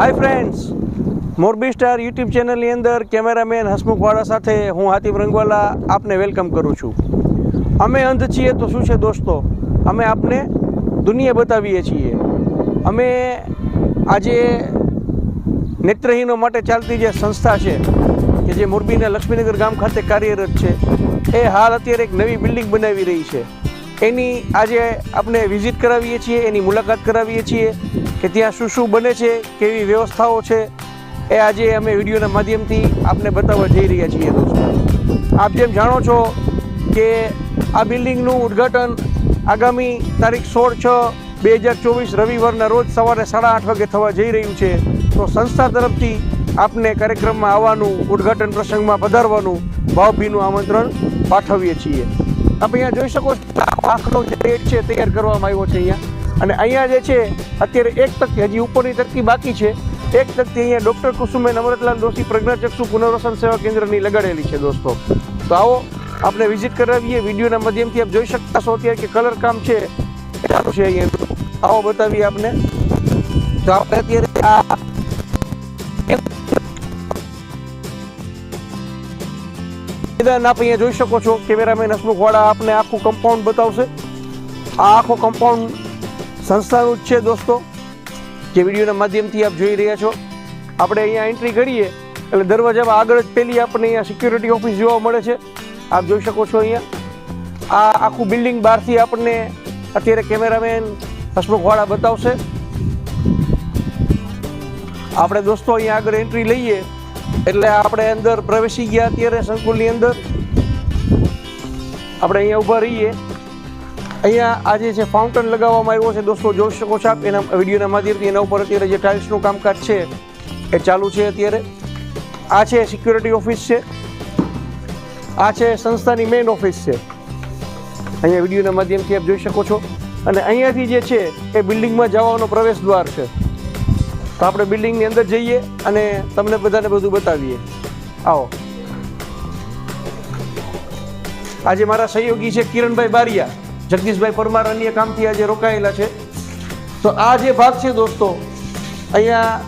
Hi friends Morbi star YouTube ચેનલની અંદર cameraman હસમુખવાળા સાથે હું હાતિમ રંગવાલા આપને વેલકમ કરું છું. અમે અંધ છીએ તો શું છે દોસ્તો? અમે આપને દુનિયા બતાવીએ છીએ. અમે આજે નેત્રહીનો માટે ચાલતી જે સંસ્થા છે, કે જે મોરબીના લક્ષ્મીનગર ગામ ખાતે કાર્યરત છે, એ હાલ અત્યારે એક નવી બિલ્ડિંગ બનાવી રહી છે. એની આજે આપણે વિઝિટ કરાવીએ છીએ, એની મુલાકાત કરાવીએ છીએ. કે ત્યાં શું શું બને છે, કેવી વ્યવસ્થાઓ છે, એ આજે અમે વિડીયોના માધ્યમથી આપને બતાવવા જઈ રહ્યા છીએ દોસ્તો. આપ જેમ જાણો છો કે આ બિલ્ડિંગનું ઉદ્ઘાટન આગામી તારીખ સોળ છ બે હજાર ચોવીસ રવિવારના રોજ સવારે સાડા આઠ વાગે થવા જઈ રહ્યું છે. તો સંસ્થા તરફથી આપને કાર્યક્રમમાં આવવાનું, ઉદ્ઘાટન પ્રસંગમાં પધારવાનું ભાવભીનું આમંત્રણ પાઠવીએ છીએ. આપણે અહીંયા જોઈ શકો છો આખનો જે રેટ છે તૈયાર કરવામાં આવ્યો છે અહીંયા. અને અહીંયા જે છે, અત્યારે એક તકતી હજી ઉપરની તકતી બાકી છે. એક તકતી અહીંયા ડૉક્ટર કુસુમે નમ્રતલાલ દોશી પ્રજ્ઞાચક્ષુ પુનર્વસન સેવા કેન્દ્રની લગાડેલી છે દોસ્તો. તો આવો આપણે વિઝિટ કરાવીએ. વિડીયોના માધ્યમથી આપ જોઈ શકતા છો અત્યારે કે કલર કામ છે. ચાલુ છે અહીંયા આવો બતાવીએ આપને. તો આપણે અત્યારે આ મેદાન આપ અહીંયા જોઈ શકો છો. કેમેરામેન હસમુખવાળા આપને આખું કમ્પાઉન્ડ બતાવશે. આ આખો કમ્પાઉન્ડ સંસ્થાનું જ છે દોસ્તો. જે વિડીયોના માધ્યમથી આપ જોઈ રહ્યા છો. આપણે અહીંયા એન્ટ્રી કરીએ એટલે દરવાજામાં આગળ જ પેલી આપણને અહીંયા સિક્યુરિટી ઓફિસ જોવા મળે છે. આપ જોઈ શકો છો અહીંયા. આ આખું બિલ્ડિંગ બહારથી આપણને અત્યારે કેમેરામેન હસમુખવાળા બતાવશે. આપણે દોસ્તો અહીંયા આગળ એન્ટ્રી લઈએ, એટલે આપણે અંદર પ્રવેશી ગયા અત્યારે સંકુલની અંદર. આપણે અહીંયા ઊભા રહીએ. અહીંયા આજે છે ફાઉન્ટન લગાવવામાં આવ્યો છે, દોસ્તો, જોઈ શકો છો આપ. એના વિડીયોના માધ્યમથી એના ઉપર અત્યારે જે ટાઇલ્સનું કામકાજ છે, એ ચાલુ છે અત્યારે. આ છે સિક્યુરિટી ઓફિસ છે. આ છે સંસ્થાની મેઇન ઓફિસ છે. અહીંયા વિડીયોના માધ્યમથી આપ જોઈ શકો છો. અને અહીંયાથી જે છે, એ બિલ્ડિંગમાં જવાનો પ્રવેશ દ્વાર છે. તો આપણે બિલ્ડિંગની અંદર જઈએ અને તમને બધાને બધું બતાવીએ. આવો. આજે મારા સહયોગી છે કિરણભાઈ બારિયા. જગદીશભાઈ પરમાર અન્ય કામથી આજે રોકાયેલા છે. તો આ જે ભાગ છે દોસ્તો, અહીંયા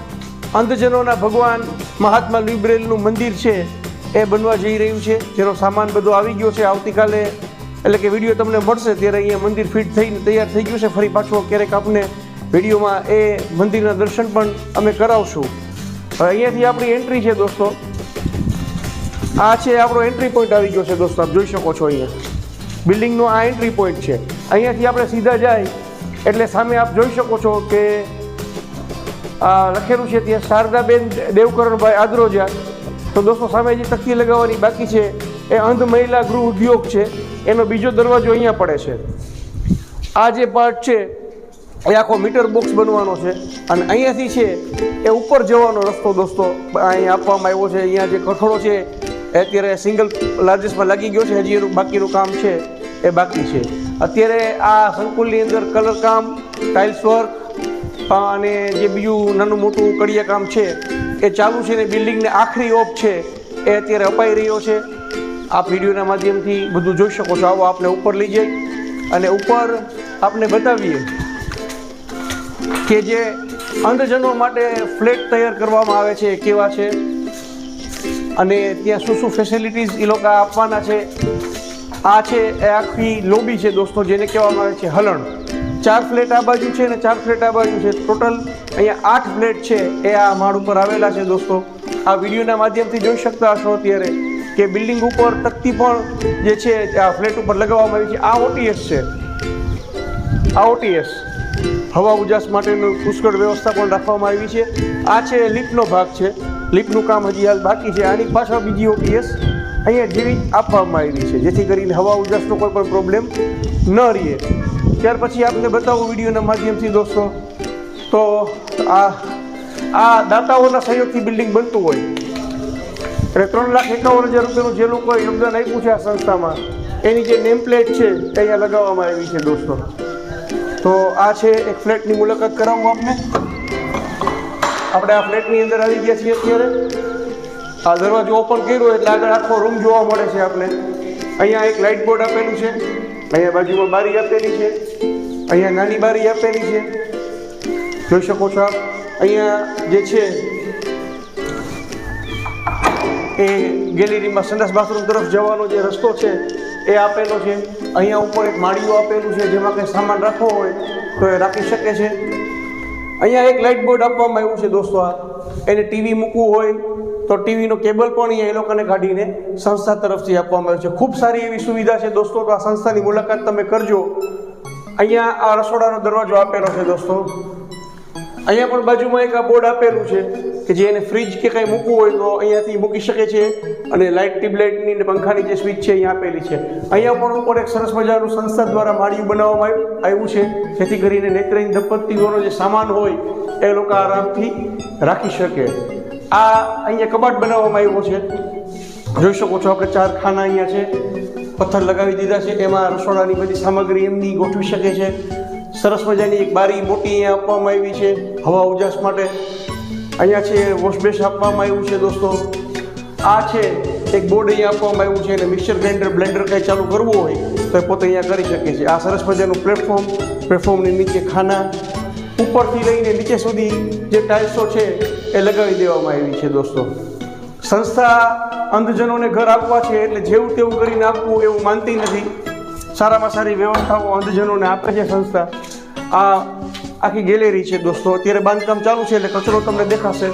અંધજનોના ભગવાન મહાત્મા લિબ્રેલનું મંદિર છે, એ બનવા જઈ રહ્યું છે. જેનો સામાન બધો આવી ગયો છે આવતીકાલે, એટલે કે વીડિયો તમને મળશે ત્યારે અહીંયા મંદિર ફિટ થઈને તૈયાર થઈ ગયું છે. ફરી પાછો ક્યારેક આપને વિડીયોમાં એ મંદિરના દર્શન પણ અમે કરાવશું. અહીંયાથી આપણી એન્ટ્રી છે દોસ્તો. આ છે આપણો એન્ટ્રી પોઈન્ટ આવી ગયો છે દોસ્તો, આપ જોઈ શકો છો અહીંયા. બિલ્ડિંગનો આ એન્ટ્રી પોઈન્ટ છે. અહીંયાથી આપણે સીધા જાય, એટલે સામે આપ જોઈ શકો છો કે આ લખેલું છે ત્યાં શારદાબેન દેવકરણભાઈ આદરોજા. તો દોસ્તો, સામે જે તકતી લગાવવાની બાકી છે, એ અંધ મહિલા ગૃહ ઉદ્યોગ છે. એનો બીજો દરવાજો અહીંયા પડે છે. આ જે પાર્ટ છે, એ આખો મીટર બોક્સ બનવાનો છે. અને અહીંયાથી છે, એ ઉપર જવાનો રસ્તો દોસ્તો, અહીંયા આપવામાં આવ્યો છે. અહીંયા જે કઠોળો છે એ અત્યારે સિંગલ લાર્જેસ્ટમાં લાગી ગયો છે. હજી એનું બાકીનું કામ છે, એ બાકી છે. અત્યારે આ સંકુલની અંદર કલર કામ ટાઇલ્સ વર્ક અને જે બીજું નાનું મોટું કડિયા કામ છે, એ ચાલુ છે ને બિલ્ડિંગને આખરી ઓપ છે, એ અત્યારે અપાઈ રહ્યો છે. આપ વિડીયોના માધ્યમથી બધું જોઈ શકો છો. આવો આપણે ઉપર લઈ જઈ અને ઉપર આપને બતાવીએ કે જે અંધજનો માટે ફ્લેટ તૈયાર કરવામાં આવે છે કેવા છે? અને ત્યાં શું શું ફેસિલિટીઝ એ લોકો આપવાના છે? આ છે, એ આખી લોબી છે દોસ્તો, જેને કહેવામાં આવે છે હલણ. ચાર ફ્લેટ આ બાજુ છે અને ચાર ફ્લેટ આ બાજુ છે. ટોટલ અહીંયા આઠ ફ્લેટ છે, એ આ માળ ઉપર આવેલા છે દોસ્તો. આ વિડીયોના માધ્યમથી જોઈ શકતા હશો અત્યારે કે બિલ્ડિંગ ઉપર તકતી પણ જે છે, આ ફ્લેટ ઉપર લગાવવામાં આવી છે. આ ઓટીએસ છે. આ ઓટીએસ હવા ઉજાસ માટેનું પુષ્કળ વ્યવસ્થા પણ રાખવામાં આવી છે. આ છે, લિફ્ટનો ભાગ છે. લિફ્ટનું કામ હજી હાલ બાકી છે. આની પાછળ બીજી ઓપીએસ અહીંયા જેવી આપવામાં આવી છે, જેથી કરીને હવા ઉજાસનો કોઈ પણ પ્રોબ્લેમ ન રહે. ત્યાર પછી આપને બતાવું વિડીયોના માધ્યમથી દોસ્તો. તો આ આ દાતાઓના સહયોગથી બિલ્ડિંગ બનતું હોય. એટલે ત્રણ લાખ એકાવન હજાર રૂપિયાનું જે લોકોએ યોગદાન આપ્યું છે આ સંસ્થામાં, એની જે નેમ પ્લેટ છે એ અહીંયા લગાવવામાં આવી છે દોસ્તો. તો આ છે એક ફ્લેટની મુલાકાત કરાવું આપને. આપણે આ ફ્લેટની અંદર આવી ગયા છીએ અત્યારે. આ દરવાજો ઓપન કર્યો એટલે આગળ આખો રૂમ જોવા મળે છે આપણે અહીંયા એક લાઇટ બોર્ડ આપેલું છે. અહીંયા બાજુમાં બારી આપેલી છે. અહીંયા નાની બારી આપેલી છે. જોઈ શકો છો આપ. અહીંયા જે છે, એ ગેલેરીમાં સંડાસ બાથરૂમ તરફ જવાનો જે રસ્તો છે, એ આપેલો છે. અહીંયા ઉપર એક માળીઓ આપેલું છે, જેમાં કંઈ સામાન રાખવો હોય તો એ રાખી શકે છે. અહીંયા એક લાઇટ બોર્ડ આપવામાં આવ્યું છે દોસ્તો આ. એને ટીવી મૂકવું હોય તો ટીવીનો કેબલ પણ અહીંયા એ લોકોને કાઢીને સંસ્થા તરફથી આપવામાં આવ્યું છે. ખૂબ સારી એવી સુવિધા છે દોસ્તો, તો આ સંસ્થાની મુલાકાત તમે કરજો. અહીંયા આ રસોડાનો દરવાજો આપેલો છે દોસ્તો. અહીંયા પણ બાજુમાં એક આ બોર્ડ આપેલું છે. કે જે એને ફ્રીજ કે કંઈ મૂકવું હોય તો અહીંયાથી મૂકી શકે છે. અને લાઇટ ટ્યુબલાઇટની અને પંખાની જે સ્વિચ છે, અહીંયા આપેલી છે. અહીંયા પણ ઉપર એક સરસ મજાનું સંસ્થા દ્વારા માળિયું બનાવવામાં આવ્યું છે. જેથી કરીને નેત્રહીન દંપતીઓનો જે સામાન હોય, એ લોકો આરામથી રાખી શકે. આ અહીંયા કબાટ બનાવવામાં આવ્યો છે. જોઈ શકો છો આપણે ચાર ખાના અહીંયા છે. પથ્થર લગાવી દીધા છે. એમાં રસોડાની બધી સામગ્રી એમની ગોઠવી શકે છે. સરસ મજાની એક બારી મોટી અહીંયા આપવામાં આવી છે. હવા ઉજાસ માટે અહીંયા છે વોશબેસ આપવામાં આવ્યું છે દોસ્તો. આ છે, એક બોર્ડ અહીંયા આપવામાં આવ્યું છે અને મિક્સર ગ્રાઇન્ડર બ્લેન્ડર કંઈ ચાલુ કરવું હોય, તો એ પોતે અહીંયા કરી શકે છે. આ સરસ મજાનું પ્લેટફોર્મ પ્લેટફોર્મની નીચે ખાના, ઉપરથી લઈને નીચે સુધી જે ટાઇલ્સો છે, એ લગાવી દેવામાં આવી છે દોસ્તો. સંસ્થા અંધજનોને ઘર આપવા છે, એટલે જેવું તેવું કરીને આપવું એવું માનતી નથી. સારામાં સારી વ્યવસ્થાઓ અંધજનોને આપે છે સંસ્થા. આ આખી ગેલેરી છે દોસ્તો. અત્યારે બાંધકામ ચાલુ છે એટલે કચરો તમને દેખાશે.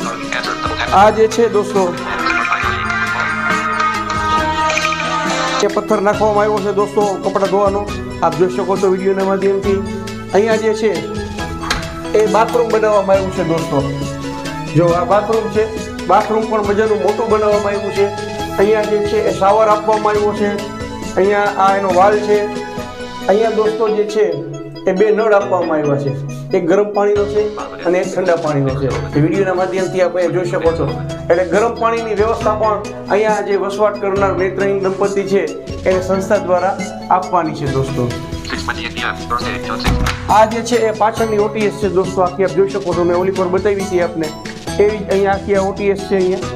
આ જે છે દોસ્તો, એ પથ્થર નાખવામાં આવ્યો છે દોસ્તો, કપડાં ધોવાનો. આપ જોઈ શકો છો વિડીયોના માધ્યમથી. અહીંયા જે છે, એ બાથરૂમ બનાવવામાં આવ્યું છે દોસ્તો. જો આ બાથરૂમ છે બાથરૂમ પણ મજાનું મોટું બનાવવામાં આવ્યું છે. અહીંયા જે છે, એ શાવર આપવામાં આવ્યો છે. અહીંયા આ એનો વાલ છે. અહીંયા દોસ્તો જે છે, એ બે નળ આપવામાં આવ્યા છે. એક ગરમ પાણીનો છે અને એક ઠંડા પાણીનો છે. વિડીયોના માધ્યમથી આપણે જોઈ શકો છો. એટલે ગરમ પાણીની વ્યવસ્થા પણ અહીંયા જે વસવાટ કરનાર નેત્રહીન દંપતી છે એને સંસ્થા દ્વારા આપવાની છે દોસ્તો. આ જે છે એ પાછળની ઓટીએસ છે દોસ્તો આખી આપ જોઈ શકો છો. મેં ઓલી પર બતાવી હતી આપને. એવી જ અહીંયા આખી આ ઓટીએસ છે અહીંયા.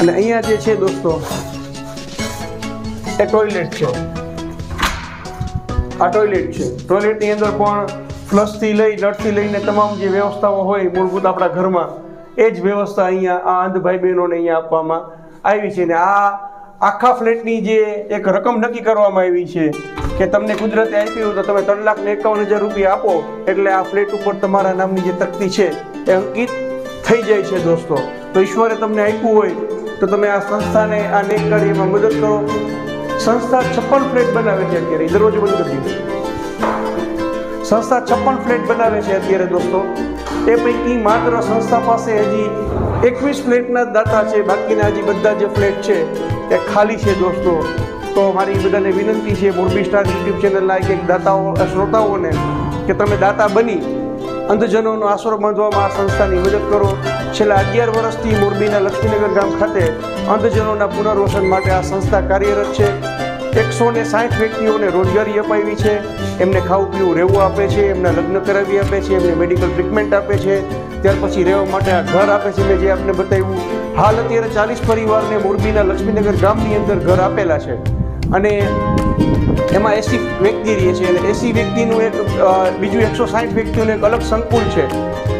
અને અહીંયા જે છે દોસ્તો એ ટોયલેટ છે. આ ટોયલેટ છે. ટોયલેટની અંદર પણ ફ્લશથી લઈ નટથી લઈને તમામ જે વ્યવસ્થાઓ હોય મૂળભૂત આપણા ઘરમાં, એ જ વ્યવસ્થા અહીંયા આ અંધ ભાઈ બહેનોને અહીંયા આપવામાં આવી છે ને આ આખા ફ્લેટની જે એક રકમ નક્કી કરવામાં આવી છે કે તમને કુદરતે આપી હોય તો તમે ત્રણ લાખ ને એકાવન હજાર રૂપિયા આપો, એટલે આ ફ્લેટ ઉપર તમારા નામની જે તકતી છે એ અંકિત થઈ જાય છે દોસ્તો. તો ઈશ્વરે તમને આપ્યું હોય તો તમે આ સંસ્થાને, આ નેક કાર્યમાં મદદ કરો. સંસ્થા છપ્પન ફ્લેટ બનાવે છે અત્યારે દરરોજ બંધ કરી સંસ્થા છપ્પન ફ્લેટ બનાવે છે અત્યારે દોસ્તો. એ પૈકી માત્ર સંસ્થા પાસે હજી એકવીસ ફ્લેટના દાતા છે. બાકીના હજી બધા જે ફ્લેટ છે એ ખાલી છે દોસ્તો. તો મારી બધાને વિનંતી છે મોરબી સ્ટાર યુટ્યુબ ચેનલના એક એક દાતાઓ શ્રોતાઓને કે તમે દાતા બની અંધજનોનો આશરો બાંધવામાં આ સંસ્થાની મદદ કરો. છેલ્લા અગિયાર વર્ષથી મોરબીના લક્ષ્મીનગર ગામ ખાતે અંધજનોના પુનર્વસન માટે આ સંસ્થા કાર્યરત છે. એકસો ને સાઠ વ્યક્તિઓને રોજગારી અપાવી છે. એમને ખાવું પીવું રહેવું આપે છે, એમના લગ્ન કરાવી આપે છે, એમને મેડિકલ ટ્રીટમેન્ટ આપે છે. ત્યાર પછી રહેવા માટે આ ઘર આપે છે મેં જે આપને બતાવ્યું. હાલ અત્યારે ચાલીસ પરિવારને મોરબીના લક્ષ્મીનગર ગામની અંદર ઘર આપેલા છે. અને એમાં એસી વ્યક્તિ રહે છે અને એસી વ્યક્તિનું એક બીજું એકસો સાઠ વ્યક્તિઓનું એક અલગ સંકુલ છે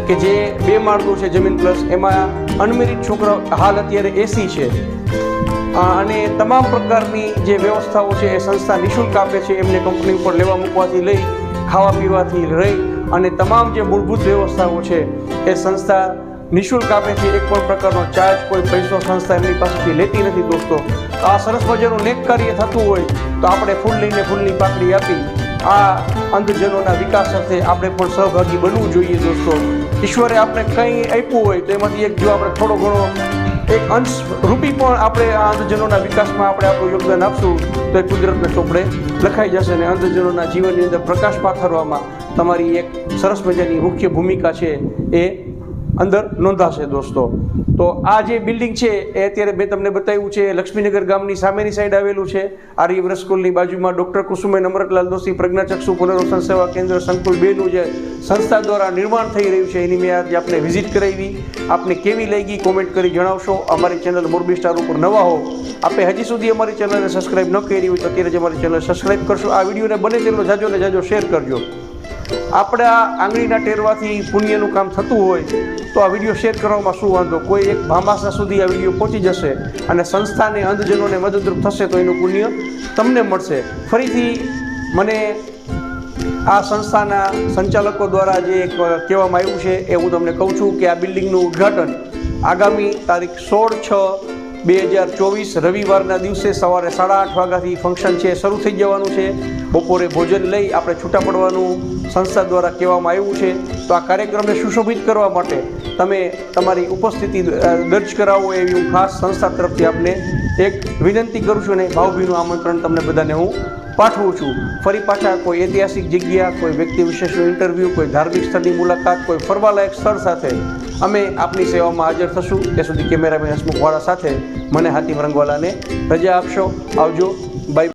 કે જે બે માળનું છે જમીન પ્લસ એમાં અનમેરિડ છોકરા હાલ અત્યારે એસી છે. અને તમામ પ્રકારની જે વ્યવસ્થાઓ છે, એ સંસ્થા નિઃશુલ્ક આપે છે, એમને કંપની ઉપર લેવા મૂકવાથી લઈ, ખાવા પીવાથી રહી અને તમામ જે મૂળભૂત વ્યવસ્થાઓ છે, એ સંસ્થા નિઃશુલ્ક આપે છે. એક પણ પ્રકારનો ચાર્જ કોઈ પૈસો સંસ્થા એમની પાસેથી લેતી નથી દોસ્તો. આ સરસ મજાનું નેક કાર્ય થતું હોય તો આપણે ફૂલ લઈને ફૂલની પાકડી આપી, આ અંધજનોના વિકાસ સાથે આપણે પણ સહભાગી બનવું જોઈએ દોસ્તો. ઈશ્વરે આપણે કંઈ આપ્યું હોય તો એમાંથી એક જો આપણે થોડો ઘણો એક અંશ રૂપી પણ આપણે આ અંધજનોના વિકાસમાં આપણે આપણું યોગદાન આપશું, તો એ કુદરતને ચોપડે લખાઈ જશે અને અંધજનોના જીવનની અંદર પ્રકાશ પાથરવામાં તમારી એક સરસ મજાની મુખ્ય ભૂમિકા છે એ અંદર નોંધાશે દોસ્તો. તો આ જે બિલ્ડિંગ છે, એ અત્યારે મેં તમને બતાવ્યું છે, લક્ષ્મીનગર ગામની સામેની સાઈડ આવેલું છે. આર્યવ્રત સ્કૂલની બાજુમાં ડૉક્ટર કુસુમેન નમ્રતલાલ દોશી પ્રજ્ઞાચક્ષુ પુનર્વસન સેવા કેન્દ્ર સંકુલ બેનું જે સંસ્થા દ્વારા નિર્માણ થઈ રહ્યું છે, એની મેં આજે આપને વિઝિટ કરાવી. આપને કેવી લાગી કોમેન્ટ કરી જણાવશો. અમારી ચેનલ મોરબી સ્ટાર ઉપર નવા હો. આપે હજી સુધી અમારી ચેનલને સબસ્ક્રાઈબ ન કરી હોય તો અત્યારે જ અમારી ચેનલ સબસ્ક્રાઇબ કરશો. આ વિડીયોને બને તેટલો જાજો ને જાજો શેર કરજો. આપણા આંગળીના ટેરવાથી પુણ્યનું કામ થતું હોય, તો આ વીડિયો શેર કરવામાં શું વાંધો? કોઈ એક ભામાસા સુધી આ વીડિયો પહોંચી જશે અને સંસ્થાને અંધજનોને મદદરૂપ થશે તો એનું પુણ્ય તમને મળશે. ફરીથી મને આ સંસ્થાના સંચાલકો દ્વારા જે એક કહેવામાં આવ્યું છે એ હું તમને કહું છું કે આ બિલ્ડિંગનું ઉદ્ઘાટન આગામી તારીખ સોળ છ બે હજાર ચોવીસ રવિવારના દિવસે સવારે સાડા આઠ વાગ્યાથી ફંક્શન છે, શરૂ થઈ જવાનું છે. બપોરે ભોજન લઈ આપણે છૂટા પડવાનું સંસ્થા દ્વારા કહેવામાં આવ્યું છે. તો આ કાર્યક્રમને સુશોભિત કરવા માટે તમે તમારી ઉપસ્થિતિ દર્જ કરાવો એવી હું ખાસ સંસ્થા તરફથી આપને એક વિનંતી કરું છું અને ભાવભીનું આમંત્રણ તમને બધાને હું પાઠવું છું. ફરી પાછા કોઈ ઐતિહાસિક જગ્યા, કોઈ વ્યક્તિ વિશેષનું ઇન્ટરવ્યૂ કોઈ ધાર્મિક સ્થળની મુલાકાત, કોઈ ફરવાલાયક સ્થળ સાથે અમે આપની સેવામાં હાજર થશું. ત્યાં સુધી કેમેરામેન હસમુખવાળા સાથે મને હાતિમ રંગવાલાને રજા આપશો. આવજો. બાય